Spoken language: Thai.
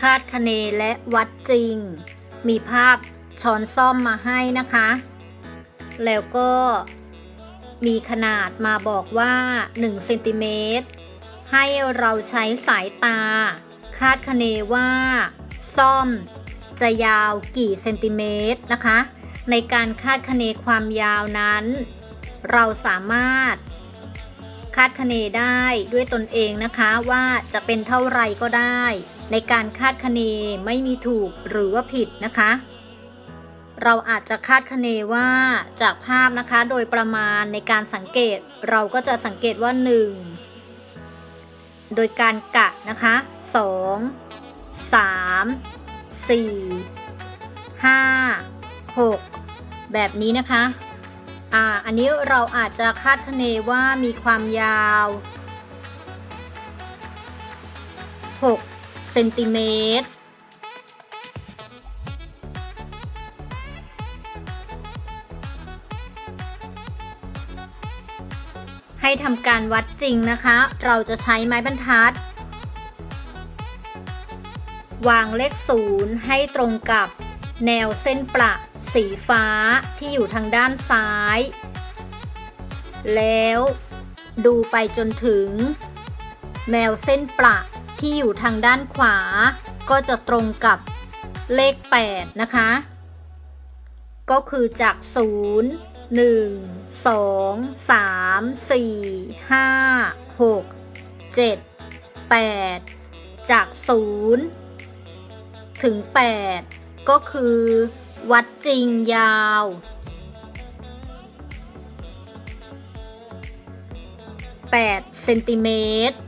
คาดคะเนและวัดจริง มีภาพช้อนซ่อมมาให้นะคะ แล้วก็มีขนาดมาบอกว่า1เซนติเมตรให้เราใช้สายตา คาดคะเนว่า ซ่อมจะยาวกี่เซนติเมตรนะคะ ในการคาดคะเนความยาวนั้น เราสามารถ คาดคะเนได้ด้วยตนเองนะคะว่าจะเป็นเท่าไรก็ได้ ในการคาดคะเนไม่มีถูกหรือว่าผิดนะคะ เราอาจจะคาดคะเนว่าจากภาพนะคะโดยประมาณในการสังเกต เราก็จะสังเกตว่า 1 โดยการกะนะคะ 2 3 4 5 6 แบบนี้นะคะอ่าอันนี้เราอาจจะคาดคะเนว่ามีความยาว 6 ซนติเมตร ให้ทำการวัดจริงนะคะ เราจะใช้ไม้บรรทัด วางเลขศูนย์ให้ตรงกับแนวเส้นประสีฟ้าที่อยู่ทางด้านซ้าย แล้วดูไปจนถึง แนวเส้นประ ที่อยู่ทางด้านขวา ก็จะตรงกับเลข 8 นะคะ ก็คือจาก 0 1 2 3 4 5 6 7 8 จาก 0 ถึง 8 ก็คือ วัดจริงยาว8เซนติเมตร